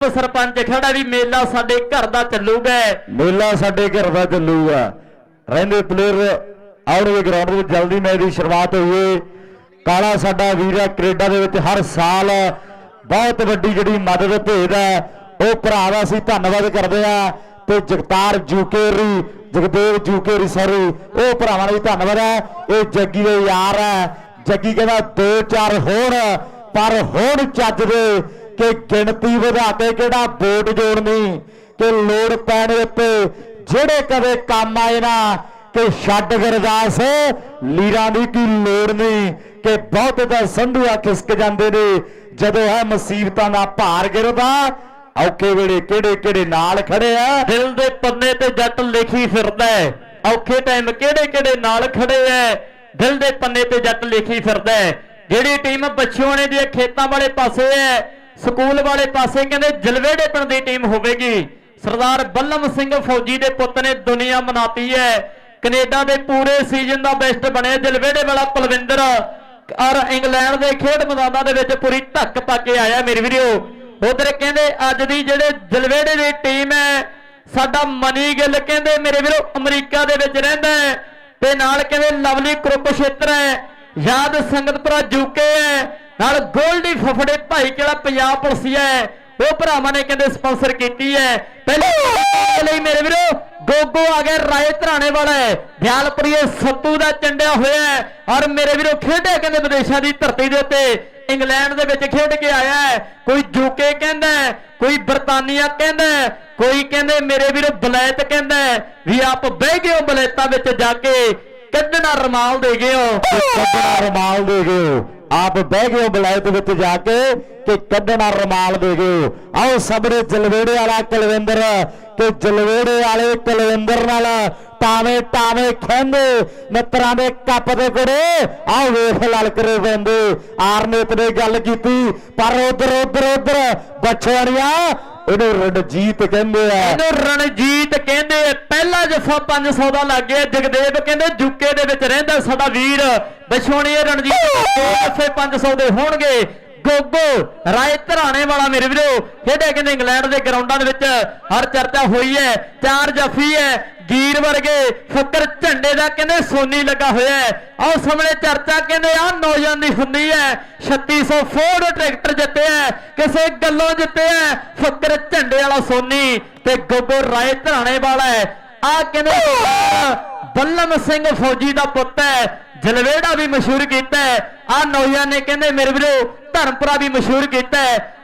ਸਰਪੰਚ ਖੜਾ ਵੀ ਮੇਲਾ ਸਾਡੇ ਘਰ ਦਾ ਚੱਲੂਗਾ। ਮੇਲਾ ਸਾਡੇ ਘਰ ਦਾ ਚੱਲੂਗਾ। ਰਹਿੰਦੇ ਪਲੇਅਰ ਆਉਣਗੇ ਗਰਾਊਂਡ ਵਿੱਚ, ਜਲਦੀ ਮੈਚ ਦੀ ਸ਼ੁਰੂਆਤ ਹੋਈਏ ਕਾਲਾ ਸਾਡਾ ਵੀਰ ਹੈ ਕੈਨੇਡਾ ਦੇ ਵਿੱਚ ਹਰ ਸਾਲ ਬਹੁਤ ਵੱਡੀ ਜਿਹੜੀ ਮਦਦ ਭੇਜਦਾ ਉਹ ਭਰਾ ਦਾ ਅਸੀਂ ਧੰਨਵਾਦ ਕਰਦੇ ਆ ਤੇ ਜਗਤਾਰ ਜੂਕੇਰੀ, ਜਗਦੇਵ ਜੂਕੇਰੀ ਸੌਰੀ ਉਹ ਭਰਾਵਾਂ ਦਾ ਵੀ ਧੰਨਵਾਦ ਹੈ। ਇਹ ਜੱਗੀ ਦੇ ਯਾਰ ਹੈ। ਜੱਗੀ ਕਹਿੰਦਾ ਦੋ ਚਾਰ ਹੋਣ, ਪਰ ਹੁਣ ਚੱਜ ਦੇ। ਕਿ ਗਿਣਤੀ ਵਧਾ ਕੇ ਕਿਹੜਾ ਵੋਟ ਜੋੜਨੀ ਕਿ ਲੋੜ ਪੈਣ ਉੱਤੇ ਜਿਹੜੇ ਕਦੇ ਕੰਮ ਆਏ ਨਾ, ਕਿ ਛੱਡ ਗਰਦਾਸ ਲੀਰਾਂ ਦੀ ਕੀ ਲੋੜ ਨਹੀਂ ਕਿ ਬਹੁਤ ਤਾਂ ਸੰਧੂਆ ਖਿਸਕ ਜਾਂਦੇ ਨੇ, ਜਦੋਂ ਹੈ ਮੁਸੀਬਤਾਂ ਦਾ ਭਾਰ ਗਿਰਦਾ ਔਖੇ ਵੇਲੇ ਕਿਹੜੇ ਕਿਹੜੇ ਨਾਲ ਖੜੇ ਆ ਦਿਲ ਦੇ ਪੰਨੇ ਤੇ ਜੱਟ ਲਿਖੀ ਫਿਰਦਾ ਹੈ। ਔਖੇ ਟਾਈਮ ਕਿਹੜੇ ਕਿਹੜੇ ਨਾਲ ਖੜੇ ਐ ਦਿਲ ਦੇ ਪੰਨੇ ਤੇ ਜੱਟ ਲਿਖੀ ਫਿਰਦਾ ਹੈ। ਜਿਹੜੀ ਟੀਮ ਬੱਚਿਓਣੇ ਦੀ ਖੇਤਾਂ ਵਾਲੇ ਪਾਸੇ ਹੈ ਸਕੂਲ ਵਾਲੇ ਪਾਸੇ ਕਹਿੰਦੇ ਜਲਵੇੜੇ ਪਿੰਡ ਦੀ ਟੀਮ ਹੋਵੇਗੀ। ਸਰਦਾਰ ਬੱਲਮ ਸਿੰਘ ਫੌਜੀ ਦੇ ਪੁੱਤ ਨੇ ਦੁਨੀਆ ਮਨਾਤੀ ਹੈ। ਕੈਨੇਡਾ ਦੇ ਪੂਰੇ ਸੀਜ਼ਨ ਦਾ ਬੈਸਟ ਬਣਿਆ ਜਲਵੇੜੇ ਵਾਲਾ ਕੁਲਵਿੰਦਰ। ਔਰ ਇੰਗਲੈਂਡ ਦੇ ਖੇਡ ਮੈਦਾਨਾਂ ਦੇ ਵਿੱਚ ਪੂਰੀ ਧੱਕ ਪਾ ਕੇ ਆਇਆ ਮੇਰੇ ਵੀਰੋ। ਉਧਰ ਕਹਿੰਦੇ ਅੱਜ ਦੀ ਜਿਹੜੇ ਜਲਵੇੜੇ ਦੀ ਟੀਮ ਹੈ, ਸਾਡਾ ਮਨੀ ਗਿੱਲ ਕਹਿੰਦੇ ਮੇਰੇ ਵੀਰੋ ਅਮਰੀਕਾ ਦੇ ਵਿੱਚ ਰਹਿੰਦਾ ਹੈ। ਤੇ ਨਾਲ ਕਹਿੰਦੇ ਲਵਲੀ ਕੁਰੂਕਸ਼ੇਤਰ ਹੈ। ਯਾਦ ਸੰਗਤਪੁਰਾ ਜੂਕੇ ਹੈ। ਨਾਲ ਗੋਲਡੀ ਫਫੜੇ ਭਾਈ ਕਿਹੜਾ ਪੰਜਾਬ ਪੁਲਿਸ ਹੈ? ਉਹ ਭਰਾਵਾਂ ਨੇ ਕਹਿੰਦੇ ਸਪਾਂਸਰ ਕੀਤੀ ਹੈ। ਪਹਿਲੇ ਲਈ ਮੇਰੇ ਵੀਰੋ, ਗੋਗੋ ਆ ਗਿਆ, ਰਾਏ ਧਰਾਣੇ ਵਾਲਾ ਹੈ। ਦਿਆਲਪੁਰੀਏ ਸੱਤੂ ਦਾ ਚੰਡਿਆ ਹੋਇਆ ਹੈ। ਔਰ ਮੇਰੇ ਵੀਰੋ, ਖੇਡਿਆ ਕਹਿੰਦੇ ਵਿਦੇਸ਼ਾਂ ਦੀ ਧਰਤੀ ਦੇ ਉੱਤੇ। ਇੰਗਲੈਂਡ ਦੇ ਵਿੱਚ ਖੇਡ ਕੇ ਆਇਆ ਹੈ। ਕੋਈ ਯੂਕੇ ਕਹਿੰਦਾ ਕੋਈ ਬਰਤਾਨੀਆ ਕਹਿੰਦਾ ਕੋਈ ਕਹਿੰਦੇ ਮੇਰੇ ਵੀਰੋ, ਬਲੈਤ ਕਹਿੰਦਾ ਵੀ ਆਪ ਬਹਿ ਗਏ ਹੋ ਬਲੈਤਾਂ ਵਿੱਚ ਜਾ ਕੇ। ਕੱਢਣਾ ਰਮਾਲ ਦੇ ਗਏ ਹੋ। ਕੱਢਣਾ ਰਮਾਲ ਦੇ ਗਏ ਆਪ ਬਹਿ ਗਏ ਹੋ ਬਲਾਇਤ ਵਿੱਚ ਜਾ ਕੇ ਕਿ ਕੱਢਣਾ ਰਮਾਲ ਦੇ ਗਏ ਆਓ ਸਬਰੇ ਜਲਵੇੜੇ ਵਾਲਾ ਕੁਲਵਿੰਦਰ, ਕਿ ਜਲਵੇੜੇ ਵਾਲੇ ਕੁਲਵਿੰਦਰ ਨਾਲ ਟਾਵੇਂ ਟਾਵੇਂ ਖੰਦੇ ਮਿੱਤਰਾਂ ਦੇ ਕੱਪ ਦੇ ਕੁੜੇ ਆਓ ਵੇਖ ਲਲਕਰੇ ਪੈਂਦੇ ਆਰਨੇਤ ਨੇ ਗੱਲ ਕੀਤੀ, ਪਰ ਉਧਰ ਉਧਰ ਉਧਰ ਬਛੜੀਆਂ ਇਹਨੂੰ ਰਣਜੀਤ ਕਹਿੰਦੇ ਆ। ਇਹਨੂੰ ਰਣਜੀਤ ਕਹਿੰਦੇ ਆ। ਪਹਿਲਾ ਜਫਾ 500 ਦਾ ਲੱਗ ਗਿਆ। ਜਗਦੇਵ ਕਹਿੰਦੇ ਜੁਕੇ ਦੇ ਵਿੱਚ ਰਹਿੰਦਾ ਸਾਡਾ ਵੀਰ। ਬਿਛੋਣੀ ਰਣਜੀਤ ਦੋ ਜਫੇ 500 ਦੇ ਹੋਣਗੇ। ਗੋਗੋ ਰਾਏ ਧਰਾਣੇ ਵਾਲਾ ਮੇਰੇ ਵੀਰੋ ਖੇਡਿਆ ਕਹਿੰਦੇ ਇੰਗਲੈਂਡ ਦੇ ਗਰਾਊਂਡਾਂ ਦੇ ਵਿੱਚ ਹਰ ਚਰਚਾ ਹੋਈ ਹੈ ਚਾਰ ਜਫੀ ਹੈ ਗੀਰ ਵਰਗੇ ਫੱਕਰ ਝੰਡੇ ਦਾ ਕਹਿੰਦੇ ਸੋਨੀ ਲੱਗਾ ਹੋਇਆ ਹੈ। ਆਹ ਸਾਹਮਣੇ ਚਰਚਾ ਕਹਿੰਦੇ ਆ ਨੌਜਵਾਨ ਦੀ ਹੁੰਦੀ ਹੈ 3600 ਫੋਰਡ ਟਰੈਕਟਰ ਜਿੱਤੇ ਹੈ, ਕਿਸੇ ਗੱਲੋਂ ਜਿੱਤੇ ਹੈ, ਫੱਕਰ ਝੰਡੇ ਵਾਲਾ ਸੋਨੀ ਤੇ ਗੋਗੋ ਰਾਏ ਧਰਾਣੇ ਵਾਲਾ ਹੈ। ਆ ਕਹਿੰਦੇ ਬੱਲਮ ਸਿੰਘ ਫੌਜੀ ਦਾ ਪੁੱਤ ਹੈ ਜਲਵੇੜਾ ਵੀ ਮਸ਼ਹੂਰ ਕੀਤਾ ਆ ਨੌਜਵਾਨ ਨੇ ਕਹਿੰਦੇ, ਮੇਰੇ ਵੀਰੋ, ਧਰਮਪੁਰਾ ਵੀ ਮਸ਼ਹੂਰ ਕੀਤਾ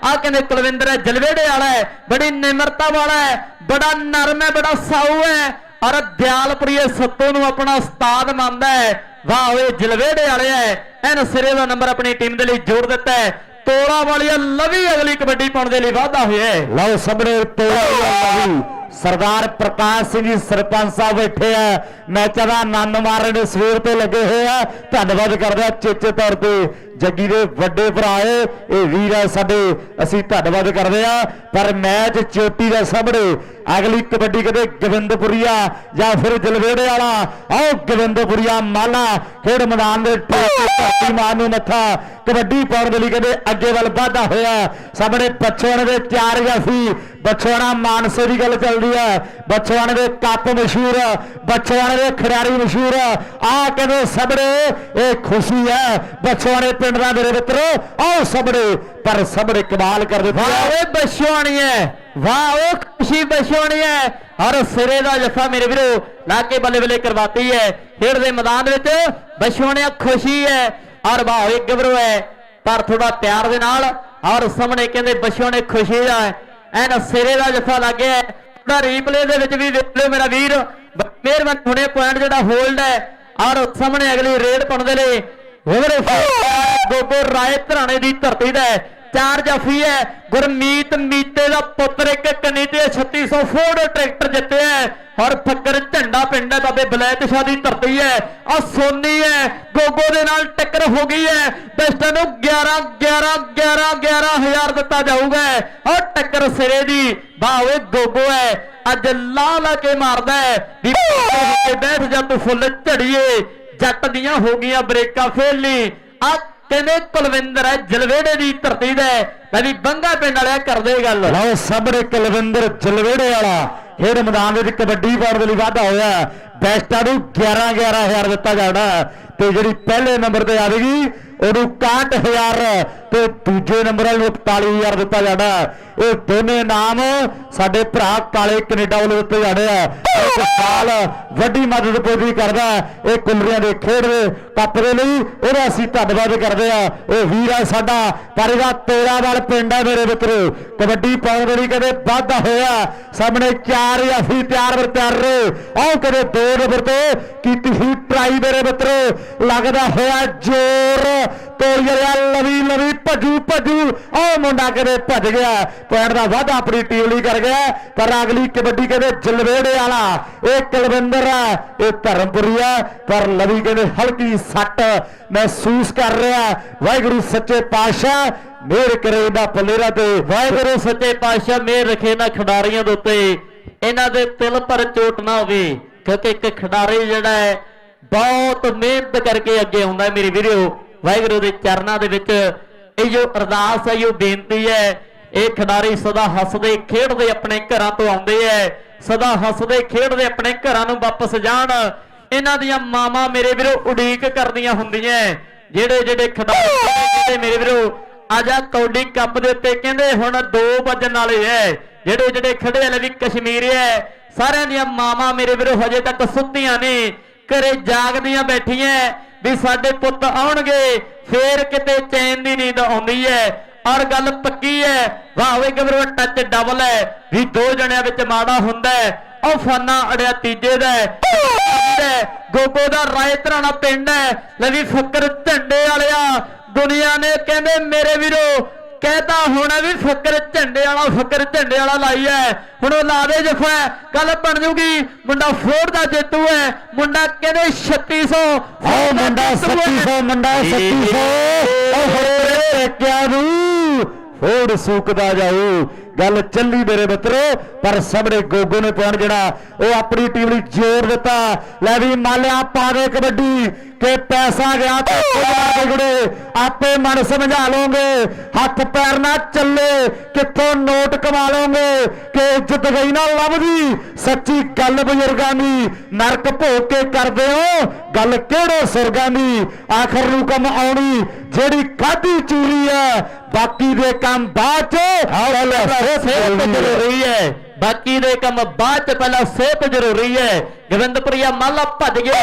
ਆ ਕਹਿੰਦੇ, ਕੁਲਵਿੰਦਰ ਹੈ, ਜਲਵੇੜੇ ਵਾਲਾ ਹੈ, ਬੜੀ ਨਿਮਰਤਾ ਵਾਲਾ ਹੈ, ਬੜਾ ਨਰਮ ਹੈ, ਬੜਾ ਸਾਊ ਹੈ ਔਰ ਦਿਆਲਪੁਰੀਏ ਸੱਤੋ ਨੂੰ ਆਪਣਾ ਉਸਤਾਦ ਮੰਨਦਾ ਹੈ। ਵਾਹ ਓਏ, ਜਲਵੇੜੇ ਵਾਲੇ ਹੈ। ਐਨ ਸਿਰੇ ਦਾ ਨੰਬਰ ਆਪਣੀ ਟੀਮ ਦੇ ਲਈ ਜੋੜ ਦਿੱਤਾ ਹੈ। ਤੋੜਾ ਵਾਲੀਆ ਲਵੀ ਅਗਲੀ ਕਬੱਡੀ ਪਾਉਣ ਦੇ ਲਈ ਵਾਅਦਾ ਹੋਇਆ ਹੈ। ਲਓ ਸਾਹਮਣੇ ਤੋੜਾ ਲਵੀ। ਸਰਦਾਰ ਪ੍ਰਕਾਸ਼ ਸਿੰਘ ਜੀ ਸਰਪੰਚ ਸਾਹਿਬ ਬੈਠੇ ਆ। ਮੈਚਾਂ ਦਾ ਆਨੰਦ ਮਾਰਨ ਦੇ ਸਵੇਰ ਤੋਂ ਲੱਗੇ ਹੋਏ ਆ। ਧੰਨਵਾਦ ਕਰਦਾ ਚੇਚੇ ਤੌਰ ਤੇ। ਜੱਗੀ ਦੇ ਵੱਡੇ ਭਰਾ ਏ, ਇਹ ਵੀਰ ਆ ਸਾਡੇ, ਅਸੀਂ ਧੰਨਵਾਦ ਕਰਦੇ ਆ ਪਰ ਮੈਚ ਚੋਟੀ ਦੇ ਸਾਹਮਣੇ, ਅਗਲੀ ਕਬੱਡੀ ਕਦੇ ਗਵਿੰਦਪੁਰੀਆ ਜਾਂ ਫਿਰ ਜਲਵੇੜੇ ਵਾਲਾ, ਆਓ ਗਵਿੰਦਪੁਰੀਆ ਮਾਲਾ, ਖੇਡ ਮੈਦਾਨ ਦੇ ਧਰਤੀ ਮਾਂ ਨੂੰ ਮੱਥਾ। ਕਬੱਡੀ ਪਾਉਣ ਦੇ ਲਈ ਕਦੇ ਅੱਗੇ ਵੱਲ ਵਾਧਾ ਹੋਇਆ। ਸਾਹਮਣੇ ਪਛੋਣ ਦੇ ਚਾਰ ਜਾਫੀ ਬਛਵਾਣਾ ਮਾਨਸੇ ਦੀ ਗੱਲ ਚੱਲਦੀ ਹੈ ਬਛਵਾਣੇ ਦੇ ਕੱਪ ਮਸ਼ਹੂਰ ਬਛਵਾਣੇ ਦੇ ਖਿਡਾਰੀ ਮਸ਼ਹੂਰ। ਆ ਕਹਿੰਦੇ ਸਬੜੇ ਇਹ ਖੁਸ਼ੀ ਹੈ ਬਛਵਾਣੇ ਪਿੰਡ ਦਾ ਮੇਰੇ ਮਿੱਤਰੋ ਆਓ ਸਬੜੇ ਪਰ ਸਬੜੇ ਕਮਾਲ ਕਰ ਦਿੱਤੇ ਵਾਹ ਓਏ ਬਸ਼ੋਣੀ ਹੈ। ਵਾਹ ਉਹ ਖੁਸ਼ੀ ਬਸ਼ੋਣੀ ਹੈ। ਔਰ ਸਿਰੇ ਦਾ ਜੱਫਾ ਮੇਰੇ ਵੀਰੋ ਲਾ ਕੇ ਬੱਲੇ ਬੱਲੇ ਕਰਵਾਤੀ ਹੈ। ਖੇਡ ਦੇ ਮੈਦਾਨ ਵਿੱਚ ਬਸ਼ੋਣਿਆ ਖੁਸ਼ੀ ਹੈ। ਔਰ ਵਾਹ ਓਏ ਗੱਭਰੂ ਹੈ। ਪਰ ਥੋੜਾ ਪਿਆਰ ਦੇ ਨਾਲ ਔਰ ਸਾਹਮਣੇ ਕਹਿੰਦੇ ਬਸ਼ੋਣੇ ਖੁਸ਼ੀ ਦਾ ਐਨ ਸਿਰੇ ਦਾ ਜੱਫਾ ਲੱਗਿਆ ਉਹਦਾ ਰੀਪਲੇ ਦੇ ਵਿੱਚ ਵੀ ਵੇਖ ਲਿਓ ਮੇਰਾ ਵੀਰ। ਮਿਹਰਬਾਨੀ ਹੁਣੇ ਪੁਆਇੰਟ ਜਿਹੜਾ ਹੋਲਡ ਹੈ। ਔਰ ਸਾਹਮਣੇ ਅਗਲੀ ਰੇਡ ਪਾਉਣ ਦੇ ਲਈ ਹੋਰੇ ਗੋਗੋ ਰਾਏ ਧਰਾਣੇ ਦੀ ਧਰਤੀ ਦਾ ਚਾਰ ਜਾਫੀ ਹੈ ਗੁਰਮੀਤ ਮੀਤੇ ਦਾ ਪੁੱਤਰ ਇੱਕ ਕੰਨੀ ਤੇ 3600 ਫੋਰਡ ਟਰੈਕਟਰ ਜਿੱਤਿਆ ਔਰ ਫੱਕਰ ਝੰਡਾ ਪਿੰਡ ਹੈ ਬਾਬੇ ਬਲੈਤ ਸ਼ਾਹ ਦੀ ਧਰਤੀ ਹੈ ਆ ਸੋਨੀ ਹੈ ਗੋਗੋ ਦੇ ਨਾਲ ਟੱਕਰ ਹੋ ਗਈ ਹੈ ਬੈਸਟਾਂ ਨੂੰ 11 11 11 11000 ਦਿੱਤਾ ਜਾਊਗਾ ਔਰ ਟੱਕਰ ਸਿਰੇ ਦੀ, ਵਾਹ ਗੋਗੋ ਹੈ ਅੱਜ ਲਾ ਲਾ ਕੇ ਮਾਰਦਾ ਹੈ ਵੀ ਬੈਠ ਜਾ ਤੂੰ ਫੁੱਲ ਝੜੀਏ। ਜੱਟ ਦੀਆਂ ਹੋ ਗਈਆਂ ਬ੍ਰੇਕਾਂ ਫੇਲ ਆ ਕਹਿੰਦੇ ਕੁਲਵਿੰਦਰ ਹੈ, ਜਲਵੇੜੇ ਦੀ ਧਰਤੀ ਦਾ। ਮੈਂ ਵੀ ਬੰਗਾ ਪਿੰਡ ਵਾਲਿਆ ਕਰਦੇ ਗੱਲ। ਲਓ ਸਾਹਮਣੇ ਕੁਲਵਿੰਦਰ ਜਲਵੇੜੇ ਵਾਲਾ। ਖੇਡ ਮੈਦਾਨ ਦੇ ਵਿੱਚ ਕਬੱਡੀ ਪਾਉਣ ਦੇ ਲਈ ਵਾਧਾ ਹੋਇਆ। ਬੈਸਟਾਂ ਨੂੰ 11 11000 ਦਿੱਤਾ ਜਾਣਾ। ਤੇ ਜਿਹੜੀ ਪਹਿਲੇ ਨੰਬਰ ਤੇ ਆਵੇਗੀ ਉਹਨੂੰ 61000 ਤੇ ਦੂਜੇ ਨੰਬਰ ਵਾਲੇ ਨੂੰ 41000 ਦਿੱਤਾ ਜਾਣਾ ਇਹ ਦੋਨੇ ਨਾਮ ਸਾਡੇ ਭਰਾ ਕਾਲੇ ਕੈਨੇਡਾ ਵੱਲੋਂ ਦਿੱਤੇ ਜਾਣੇ ਆ। ਇੱਕ ਸਾਲ ਵੱਡੀ ਮਦਦ ਪੂਰੀ ਕਰਦਾ ਇਹ ਕੁਲਰੀਆਂ ਦੇ ਖੇਡ ਦੇ ਕੱਪ ਦੇ ਲਈ ਉਹਦਾ ਅਸੀਂ ਧੰਨਵਾਦ ਕਰਦੇ ਆ ਉਹ ਵੀਰ ਆ ਸਾਡਾ ਪਰ ਇਹਦਾ ਤੇਰਾ ਵਾਲ ਪਿੰਡ ਆ ਮੇਰੇ ਮਿੱਤਰੋ। ਕਬੱਡੀ ਪਾਉਣ ਦੇ ਲਈ ਕਦੇ ਵਾਧਾ ਹੋਇਆ। ਸਾਹਮਣੇ ਚਾਰ ਅਸੀਂ ਤਿਆਰ ਵਰ ਤਿਆਰ ਰਹੇ। ਆਓ ਕਦੇ ਦੋ ਨੰਬਰ ਤੇ ਕੀਤੀ ਸੀ ਟਰਾਈ ਮੇਰੇ ਮਿੱਤਰੋ। ਲੱਗਦਾ ਹੋਇਆ ਜ਼ੋਰ ਤੋੜਿਆ ਲਵੀ ਲਵੀ, ਭੱਜੂ ਭੱਜੂ। ਉਹ ਮੁੰਡਾ ਕਦੇ ਭੱਜ ਗਿਆ। ਪੁਆਇੰਟ ਦਾ ਵਾਧਾ ਆਪਣੀ ਟੀਮ ਲਈ ਕਰ ਗਿਆ। ਪਰ ਅਗਲੀ ਕਬੱਡੀ ਕਹਿੰਦੇ ਜਲਵੇੜੇ ਵਾਲਾ। ਇਹ ਕੁਲਵਿੰਦਰ ਆ, ਇਹ ਧਰਮਪੁਰੀ ਆ। ਪਰ ਲਵੀ ਕਹਿੰਦੇ ਹਲਕੀ ਸੱਟ ਮਹਿਸੂਸ ਕਰ ਰਿਹਾ। ਵਾਹਿਗੁਰੂ ਸੱਚੇ ਪਾਤਸ਼ਾਹ ਮਿਹਰ ਕਰੇ ਇਹਨਾਂ ਪੱਲੇਰਾ ਤੇ। ਵਾਹਿਗੁਰੂ ਸੱਚੇ ਪਾਤਸ਼ਾਹ ਮਿਹਰ ਰੱਖੇ ਇਹਨਾਂ ਖਿਡਾਰੀਆਂ ਦੇ ਉੱਤੇ। ਇਹਨਾਂ ਦੇ ਤਿਲ ਪਰ ਚੋਟ ਨਾ ਹੋਵੇ। ਕਿਉਂਕਿ ਇੱਕ ਖਿਡਾਰੀ ਜਿਹੜਾ ਹੈ, ਬਹੁਤ ਮਿਹਨਤ ਕਰਕੇ ਅੱਗੇ ਆਉਂਦਾ ਮੇਰੀ ਮੇਰੇ ਵੀਰੋ। ਵਾਹਿਗੁਰੂ ਦੇ ਚਰਨਾਂ ਦੇ ਵਿੱਚ ਇਹ ਜੋ ਅਰਦਾਸ ਹੈ ਜੋ ਬੇਨਤੀ ਹੈ, ਇਹ ਖਿਡਾਰੀ ਸਦਾ ਹੱਸਦੇ, ਖੇਡਦੇ ਆਪਣੇ ਘਰਾਂ ਤੋਂ ਆਉਂਦੇ ਐ, ਸਦਾ ਹੱਸਦੇ, ਖੇਡਦੇ ਆਪਣੇ ਘਰਾਂ ਨੂੰ ਵਾਪਸ ਜਾਣ। ਇਹਨਾਂ ਦੀਆਂ ਮਾਵਾਂ ਮੇਰੇ ਵੀਰੋ ਉਡੀਕ ਕਰਦੀਆਂ ਹੁੰਦੀਆਂ ਜਿਹੜੇ ਜਿਹੜੇ ਖਿਡਾਰੀ ਜਿਹੜੇ ਮੇਰੇ ਵੀਰੋ ਆਜਾ ਕੌਡੀ ਕੱਪ ਦੇ ਉੱਤੇ, ਕਹਿੰਦੇ ਹੁਣ 2 ਵਜਣ ਵਾਲੇ ਐ, ਜਿਹੜੇ ਜਿਹੜੇ ਖੜੇ ਵਾਲੇ ਵੀ ਕਸ਼ਮੀਰ ਐ, ਸਾਰਿਆਂ ਦੀਆਂ ਮਾਵਾਂ ਮੇਰੇ ਵੀਰੋ ਹਜੇ ਤੱਕ ਸੁੱਤੀਆਂ ਨੇ, ਘਰੇ ਜਾਗਦੀਆਂ ਬੈਠੀਆਂ ਵੀ ਸਾਡੇ ਪੁੱਤ ਆਉਣਗੇ, ਫੇਰ ਕਿਤੇ ਚੈਨ ਦੀ ਨੀਂਦ ਆਉਂਦੀ ਐ। ਔਰ ਗੱਲ ਪੱਕੀ ਐ, ਵਾਹ ਵੇ ਗਬਰੂ ਟੱਚ ਡਬਲ ਹੈ ਵੀ ਦੋ ਜਣਿਆਂ ਵਿੱਚ ਮਾੜਾ ਹੁੰਦਾ ਹੈ ਉਹ ਫਾਨਾ ਅੜਿਆ ਤੀਜੇ ਦਾ ਗੋਗੋ ਦਾ ਰਾਏ ਧਰਾਣਾ ਪਿੰਡ ਹੈ ਲੈ ਵੀ ਫੱਕਰ ਝੰਡੇ ਵਾਲਿਆ, ਦੁਨੀਆ ਨੇ ਕਹਿੰਦੇ, ਮੇਰੇ ਵੀਰੋ ਕਹਿਤਾ ਹੋਣਾ ਵੀ ਫੱਕਰ ਝੰਡੇ ਵਾਲਾ ਫੱਕਰ ਝੰਡੇ ਵਾਲਾ ਲਾਈ ਹੈ ਹੁਣ ਉਹ ਲਾ ਦੇ ਜਫਾ ਗੱਲ ਬਣ ਜੂਗੀ। ਮੁੰਡਾ ਫੋੜ ਦਾ ਜੇਤੂ ਹੈ ਮੁੰਡਾ ਕਹਿੰਦੇ 3600 ਓ ਮੁੰਡਾ 3700 ਮੁੰਡਾ 3700 ਓ ਹੋਰੇ ਕਿਆ ਨੂੰ ਫੋੜ ਸੂਕਦਾ ਜਾਊ। ਗੱਲ ਚੱਲੀ ਮੇਰੇ ਮਿੱਤਰੋ, ਪਰ ਸਾਹਮਣੇ ਗੋਗੋ ਨੇ ਪੁਆਇੰਟ ਜਿਹੜਾ, ਉਹ ਆਪਣੀ ਟੀਮ ਲਈ ਜੋਰ ਦਿੱਤਾ। ਲੈ ਵੀ ਮਾਲਿਆ ਪਾ ਕਬੱਡੀ, ਕਿ ਪੈਸਾ ਗਿਆ ਤਾਂ ਗੁੜੇ ਆਪੇ ਮਨ ਸਮਝਾ ਲਓਗੇ। ਹੱਥ ਪੈਰ ਨਾ ਚੱਲੇ, ਕਿੱਥੋਂ ਨੋਟ ਕਮਾ ਲਓਗੇ? ਕਿ ਇੱਜ਼ਤ ਗਈ ਨਾ ਲੱਭਦੀ ਸੱਚੀ ਗੱਲ ਬਜ਼ੁਰਗਾਂ ਦੀ, ਨਰਕ ਭੋਗ ਕੇ ਕਰਦੇ ਹੋ। ਗੱਲ ਕਿਹੜੇ ਸੁਰਗਾਂ ਦੀ? ਆਖਰ ਨੂੰ ਕੰਮ ਆਉਣੀ, ਜਿਹੜੀ ਖਾਦੀ ਚੂਰੀ ਹੈ ਬਾਕੀ ਦੇ ਕੰਮ ਬਾਅਦ ਚ ਸਿਹਤ ਜ਼ਰੂਰੀ ਹੈ। ਬਾਕੀ ਦੇ ਕੰਮ ਬਾਅਦ ਚ ਪਹਿਲਾਂ ਸਿਹਤ ਜ਼ਰੂਰੀ ਹੈ। ਗੋਬਿੰਦਪੁਰੀਆ ਮਾਲਾ ਭੱਜ ਗਿਆ।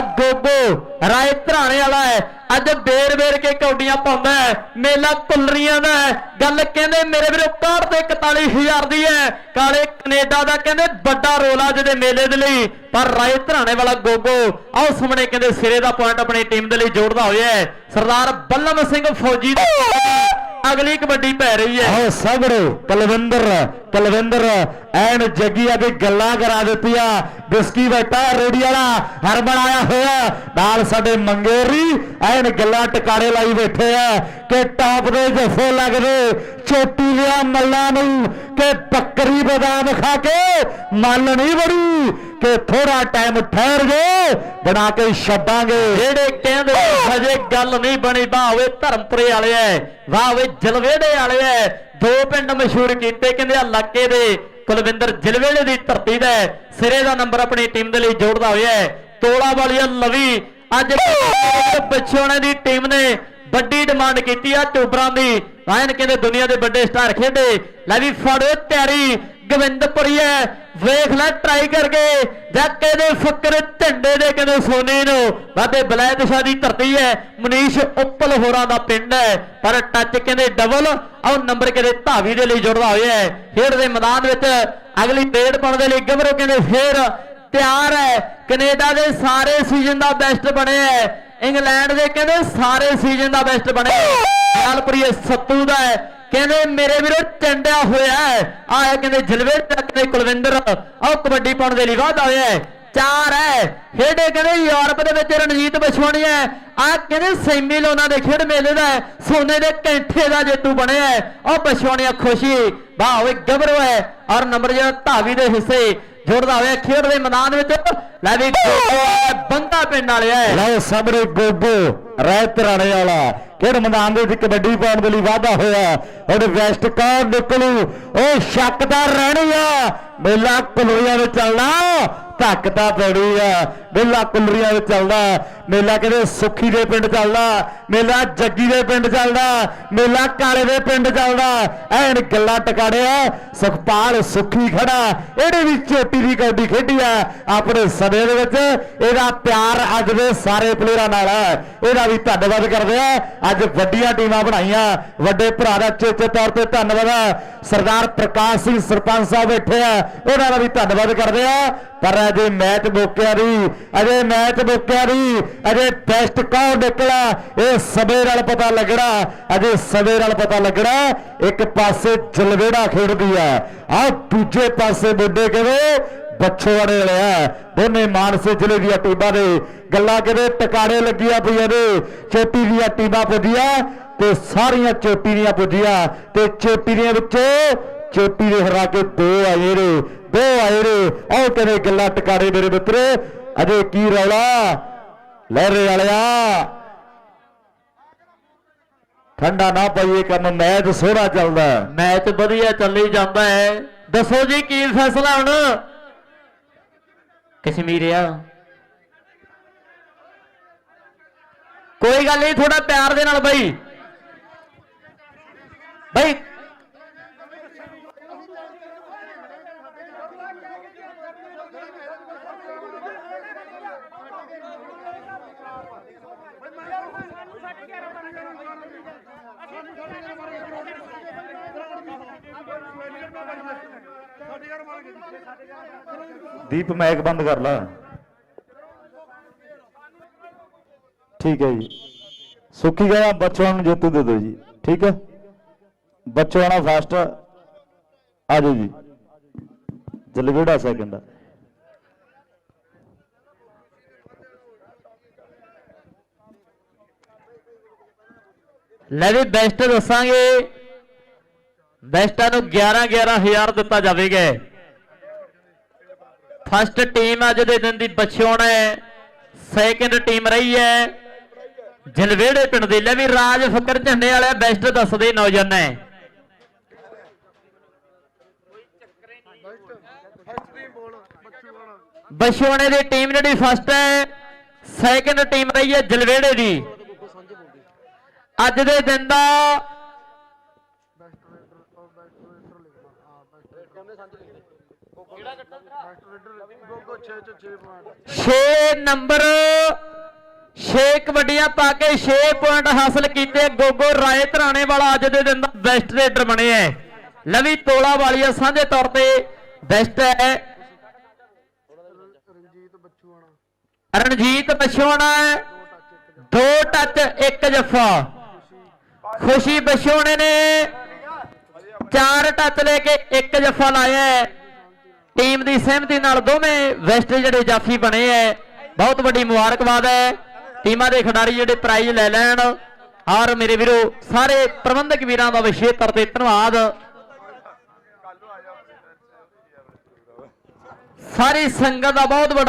ਗੋਗੋ, ਰਾਏ ਧਰਾਣੇ ਵਾਲਾ ਹੈ। ਅੱਜ ਬੇਰ ਬੇਰ ਕੇ ਕੌਡੀਆਂ ਪਾਉਂਦਾ ਹੈ। ਮੇਲਾ ਕੁੱਲਰੀਆਂ ਦਾ ਹੈ। ਗੱਲ ਕਹਿੰਦੇ ਮੇਰੇ ਵੀਰੋ, ਕਾੜ ਤੇ 41000 ਦੀ ਹੈ। ਕਾਲੇ ਕੈਨੇਡਾ ਦਾ ਕਹਿੰਦੇ ਵੱਡਾ ਰੋਲ ਆ ਜਿਹਦੇ ਮੇਲੇ ਦੇ ਲਈ। ਪਰ ਰਾਏ ਧਰਾਣੇ ਵਾਲਾ ਗੋਗੋ, ਆਓ ਸਾਹਮਣੇ ਕਹਿੰਦੇ ਸਿਰੇ ਦਾ ਪੁਆਇੰਟ ਆਪਣੀ ਟੀਮ ਦੇ ਲਈ ਜੋੜਦਾ ਹੋਇਆ ਹੈ। ਸਰਦਾਰ ਬੱਲਮ ਸਿੰਘ ਫੌਜੀ ਦੀ ਅਗਲੀ ਕਬੱਡੀ ਪੈ ਰਹੀ ਹੈ। ਆਹ ਸਾਹਮਣੇ ਕੁਲਵਿੰਦਰ ਕੁਲਵਿੰਦਰ, ਐਨ ਜੱਗੀ ਆ ਕੇ ਗੱਲਾਂ ਕਰਾ ਦਿੱਤੀਆਂ। ਬਿਸਕੀ ਬੈਠਾ ਰੇੜੀ ਵਾਲਾ ਹਰਮਨ ਆਇਆ ਹੋਇਆ। ਨਾਲ ਸਾਡੇ ਮੰਗੇਰੀ ਐਨ ਗੱਲਾਂ ਟਿਕਾਣੇ ਲਾਈ ਬੈਠੇ ਆ ਕਿ ਟਾਪ ਦੇ ਜੱਫੇ ਲੱਗਦੇ ਚੋਟੀ ਲਿਆ ਮੱਲਾਂ ਨੂੰ ਕਿ ਬੱਕਰੀ ਬਦਾਮ ਖਾ ਕੇ ਮੱਲ ਨਹੀਂ ਬੜੀ ਕਿ ਥੋੜਾ ਟਾਈਮ ਠਹਿਰ ਜਾਓ ਬਣਾ ਕੇ ਛੱਡਾਂਗੇ। ਜਿਹੜੇ ਕਹਿੰਦੇ ਹਜੇ ਗੱਲ ਨਹੀਂ ਬਣੀ ਵਾਹ ਓਏ ਧਰਮਪੁਰੇ ਵਾਲੇ ਐ ਵਾਹ ਓਏ ਜਲਵੇੜੇ ਵਾਲੇ ਐ। ਦੋ ਪਿੰਡ ਮਸ਼ਹੂਰ ਕੀਤੇ ਕਹਿੰਦੇ ਆ ਇਲਾਕੇ ਦੇ ਕੁਲਵਿੰਦਰ ਜਲਵੇੜੇ ਦੀ ਧਰਤੀ ਦਾ। ਸਿਰੇ ਦਾ ਨੰਬਰ ਆਪਣੀ ਟੀਮ ਦੇ ਲਈ ਜੋੜਦਾ ਹੋਇਆ ਹੈ। ਤੋੜਾ ਵਾਲੀਆ ਲਵੀ ਅੱਜ ਪਿਛੋਣੇ ਦੀ ਟੀਮ ਨੇ ਵੱਡੀ ਡਿਮਾਂਡ ਕੀਤੀ ਆ। ਟੋਬਰਾਂ ਦੀ। ਆਇਨ ਕਹਿੰਦੇ ਦੁਨੀਆ ਦੇ ਵੱਡੇ ਸਟਾਰ ਖੇਡੇ। ਲੈ ਵੀ ਫੜੋ ਤਿਆਰੀ। ਗੋਬਿੰਦਪੁਰੀਆ ਵੇਖ ਲੈ ਟਰਾਈ ਕਰਕੇ। ਜਾਂ ਕਹਿੰਦੇ ਫੱਕਰ ਝੰਡੇ ਦੇ ਕਹਿੰਦੇ ਸੋਨੇ ਨੂੰ। ਬਾਬੇ ਬਲੈਤ ਸ਼ਾਹ ਦੀ ਧਰਤੀ ਹੈ ਮਨੀਸ਼ ਉੱਪਲ ਹੋਰਾਂ ਦਾ ਪਿੰਡ ਹੈ। ਪਰ ਟੱਚ ਕਹਿੰਦੇ ਡਬਲ ਆਹ ਨੰਬਰ ਕਹਿੰਦੇ ਧਾਵੀ ਦੇ ਲਈ ਜੁੜਦਾ ਹੋਇਆ ਹੈ। ਖੇਡ ਦੇ ਮੈਦਾਨ ਵਿੱਚ ਅਗਲੀ ਡੇਢ ਪਾਉਣ ਦੇ ਲਈ ਗੱਭਰੂ ਕਹਿੰਦੇ ਫੇਰ ਤਿਆਰ ਹੈ। ਕੈਨੇਡਾ ਦੇ ਸਾਰੇ ਸੀਜ਼ਨ ਦਾ ਬੈਸਟ ਬਣਿਆ ਹੈ। ਇੰਗਲੈਂਡ ਦੇ ਕਹਿੰਦੇ ਸਾਰੇ ਸੀਜ਼ਨ ਦਾ ਬੈਸਟ ਬਣਿਆ ਲਾਲਪੁਰੀਏ ਸੱਤੂ ਦਾ ਹੈ। ਕਹਿੰਦੇ, ਮੇਰੇ ਵੀਰੋ, ਚੰਡਿਆ ਹੋਇਆ ਹੈ। ਕਹਿੰਦੇ, ਜਲਵੇ ਤੱਕ ਦੇ ਕੁਲਵਿੰਦਰ ਆਹ ਕਬੱਡੀ ਪਾਉਣ ਦੇ ਲਈ ਵਾਧਾ ਹੋਇਆ ਚਾਰ ਹੈ। ਖੇਡੇ ਕਹਿੰਦੇ, ਯੂਰਪ ਦੇ ਵਿੱਚ ਰਣਜੀਤ ਬਛਵਾਣੀ ਹੈ। ਆਹ ਕਹਿੰਦੇ, ਸੈਮੀ ਉਹਨਾਂ ਦੇ ਖੇਡ ਮੇਲੇ ਦਾ ਸੋਨੇ ਦੇ ਕੈਂਠੇ ਦਾ ਜੇਤੂ ਬਣਿਆ ਉਹ ਬਛਵਾਣੀਆ ਖੁਸ਼ੀ, ਵਾਹ ਓਏ ਗੱਭਰੂ ਹੈ ਔਰ ਨੰਬਰ ਜਿਹੜਾ ਧਾਵੀ ਦੇ ਹਿੱਸੇ ਜੁੜਦਾ ਹੋਇਆ ਖੇਡ ਦੇ ਮੈਦਾਨ ਵਿੱਚ, ਲੈ ਵੀ ਬੰਦਾ ਪਿੰਡ ਵਾਲਿਆ ਹੈ। ਲਓ ਸਾਹਮਣੇ ਗੋਗੋ ਰਹਿਤ ਰਾਣੇ ਵਾਲਾ। ਖੇਡ ਮੈਦਾਨ ਦੇ ਵਿੱਚ ਕਬੱਡੀ ਪਾਉਣ ਦੇ ਲਈ ਵਾਅਦਾ ਹੋਇਆ। ਹੁਣ ਵੈਸਟ ਕੌਰ ਨਿਕਲੂ। ਉਹ ਸ਼ੱਕ ਸ਼ੱਕਦਾਰ ਰਹਿਣੀ ਆ। ਮੇਲਾ ਕੁਲਰੀਆਂ ਵਿੱਚ ਚੱਲਣਾ। ਧੱਕ ਤਾਂ ਪੈਣੀ ਆ। ਮੇਲਾ ਕੁਲਰੀਆਂ ਵਿੱਚ ਚੱਲਦਾ ਮੇਲਾ ਕਿਤੇ ਸੁੱਖੀ ਦੇ ਪਿੰਡ ਚੱਲਦਾ? ਮੇਲਾ ਜੱਗੀ ਦੇ ਪਿੰਡ ਚੱਲਦਾ, ਮੇਲਾ ਕਾਲੇ ਦੇ ਪਿੰਡ ਚੱਲਦਾ। ਐਨ ਗੱਲਾਂ ਟਕਾੜਿਆ ਸੁਖਪਾਲ ਸੁੱਖੀ ਖੜਾ। ਇਹਨੇ ਵੀ ਚੋਟੀ ਦੀ ਕਬੱਡੀ ਖੇਡੀ ਆ ਆਪਣੇ ਸਮੇਂ ਦੇ ਵਿੱਚ। ਇਹਦਾ ਪਿਆਰ ਅੱਜ ਦੇ ਸਾਰੇ ਪਲੇਅਰਾਂ ਨਾਲ ਹੈ ਇਹਦਾ ਵੀ ਧੰਨਵਾਦ ਕਰਦੇ ਆ। ਅੱਜ ਵੱਡੀਆਂ ਟੀਮਾਂ ਬਣਾਈਆਂ। ਵੱਡੇ ਭਰਾ ਦਾ ਚੇਚੇ ਤੌਰ ਤੇ ਧੰਨਵਾਦ ਆ। ਸਰਦਾਰ ਪ੍ਰਕਾਸ਼ ਸਿੰਘ ਸਰਪੰਚ ਸਾਹਿਬ ਬੈਠੇ ਆ। ਉਹਨਾਂ ਦਾ ਵੀ ਧੰਨਵਾਦ ਕਰਦੇ ਆ। ਪਰ ਅਜੇ ਮੈਚ ਮੁੱਕਿਆ ਨਹੀਂ ਅਜੇ ਮੈਚ ਮੁੱਕਿਆ ਨਹੀਂ ਅਜੇ ਟੈਸਟ ਕੌਣ ਨਿਕਲਾ ਇਹ ਸਮੇਂ ਨਾਲ ਪਤਾ ਲੱਗਣਾ। ਅਜੇ ਸਮੇਂ ਨਾਲ ਪਤਾ ਲੱਗਣਾ, ਇੱਕ ਪਾਸੇ ਜਲਵੇੜਾ ਖੇਡਦੀ ਆ ਆ ਦੂਜੇ ਪਾਸੇ ਮੁੰਡੇ ਕਿਵੇਂ? ਬੱਚੋੜੇ ਵਾਲਿਆ ਦੋਨੇ ਮਾਨਸੇ ਜ਼ਿਲ੍ਹੇ ਦੀਆਂ ਟੀਮਾਂ ਦੇ ਗੱਲਾਂ ਕਿਤੇ ਟਿਕਾਣੇ ਲੱਗੀਆਂ ਪਈਆਂ ਨੇ। ਚੋਟੀ ਦੀਆਂ ਟੀਮਾਂ ਪੁੱਜੀਆਂ ਤੇ ਸਾਰੀਆਂ ਚੋਟੀ ਦੀਆਂ ਪੁੱਜੀਆਂ ਤੇ ਚੋਟੀ ਦੇ ਵਿੱਚੋਂ ਚੋਟੀ ਦੇ ਹਰਾ ਕੇ ਦੋ ਆਏ ਨੇ, ਦੋ ਆਏ ਨੇ। ਉਹ ਕਹਿੰਦੇ ਗੱਲਾਂ ਟਿਕਾਣੇ ਮੇਰੇ ਮਿੱਤਰ? ਅਜੇ ਕੀ ਰੌਲਾ? ਲਹਿਰੇ ਵਾਲਿਆ। ਠੰਡਾ ਨਾ ਪਈਏ ਕੰਮ, ਮੈਚ ਸੋਹਣਾ ਚੱਲਦਾ। ਮੈਚ ਵਧੀਆ ਚੱਲੀ ਜਾਂਦਾ ਹੈ। ਦੱਸੋ ਜੀ, ਕੀ ਫੈਸਲਾ ਹੁਣ? ਕਸ਼ਮੀਰਿਆ। ਕੋਈ ਗੱਲ ਨਹੀਂ ਥੋੜਾ ਪਿਆਰ ਦੇ ਨਾਲ ਬਾਈ। ਬਾਈ ਦੀਪ ਮੈਕ ਬੰਦ ਕਰ ਲਾ। ਠੀਕ ਹੈ ਜੀ। ਸੁੱਕੀ ਗਿਆ ਬੱਚਿਆਂ ਨੂੰ ਜੇਤੂ ਦੇ ਦਿਓ ਜੀ। ਠੀਕ ਹੈ? ਬੱਚਿਆਂ ਫਾਸਟ ਆ। ਜਾਓ ਜੀ। ਜਲਵੇੜਾ ਸੈਕਿੰਡ ਲੈ ਵੀ ਬੈਸਟ ਦੱਸਾਂਗੇ। ਬੈਸਟਾਂ ਨੂੰ 11 11000 ਦਿੱਤਾ ਜਾਵੇਗਾ। ਫਸਟ ਟੀਮ ਅੱਜ ਦੇ ਦਿਨ ਦੀ ਬਛਿਆਣਾ ਹੈ। ਸੈਕਿੰਡ ਟੀਮ ਰਹੀ ਹੈ। ਜਲਵੇੜੇ ਪਿੰਡ ਦੇ ਲੈ ਵੀ ਰਾਜ ਫਕਰ ਝੰਡੇ ਵਾਲੇ ਬੈਸਟ ਦੱਸਦੇ ਨੌਜਵਾਨ ਹੈ। ਬਛਿਆਣੇ ਦੀ ਟੀਮ ਜਿਹੜੀ ਫਸਟ ਹੈ, ਸੈਕਿੰਡ ਟੀਮ ਰਹੀ ਹੈ ਜਲਵੇੜੇ ਦੀ। ਅੱਜ ਦੇ ਦਿਨ ਦਾ ਗੋਗੋ 6 ਚ 6 ਪੁਆਇੰਟ 6 ਨੰਬਰ 6 ਕਬੱਡੀਆਂ ਪਾ ਕੇ 6 ਪੁਆਇੰਟ ਹਾਸਲ ਕੀਤੇ ਗੋਗੋ ਰਾਏ ਧਰਾਣੇ ਵਾਲਾ ਅੱਜ ਦੇ ਦਿਨ ਦਾ ਬੈਸਟ ਰੇਡਰ ਬਣਿਆ ਹੈ ਲਵੀ ਤੋਲਾ ਵਾਲੀਆ ਸਾਂਝੇ ਤੌਰ ਤੇ ਬੈਸਟ ਹੈ ਰਣਜੀਤ ਬੱਚੂਆਣਾ ਰਣਜੀਤ ਬਛੋਣਾ ਦੋ ਟੱਚ ਇੱਕ ਜੱਫਾ। ਖੁਸ਼ੀ ਬਛੋਣੇ ਨੇ। ਚਾਰ ਟੱਚ ਲੈ ਕੇ ਇੱਕ ਜੱਫਾ ਲਾਇਆ ਹੈ। ਟੀਮ ਦੀ ਸਹਿਮਤੀ ਨਾਲ ਦੋਵੇਂ ਵੈਸਟ ਜਿਹੜੇ ਜਾਫੀ ਬਣੇ ਐ ਬਹੁਤ ਵੱਡੀ ਮੁਬਾਰਕਬਾਦ ਹੈ। ਟੀਮਾਂ ਦੇ ਖਿਡਾਰੀ ਜਿਹੜੇ ਪ੍ਰਾਈਜ਼ ਲੈ ਲੈਣ। ਔਰ ਮੇਰੇ ਵੀਰੋ, ਸਾਰੇ ਪ੍ਰਬੰਧਕ ਵੀਰਾਂ ਦਾ ਵਿਸ਼ੇਸ਼ ਤੌਰ ਤੇ ਧੰਨਵਾਦ। ਸਾਰੀ ਸੰਗਤ ਦਾ ਬਹੁਤ ਵੱਡਾ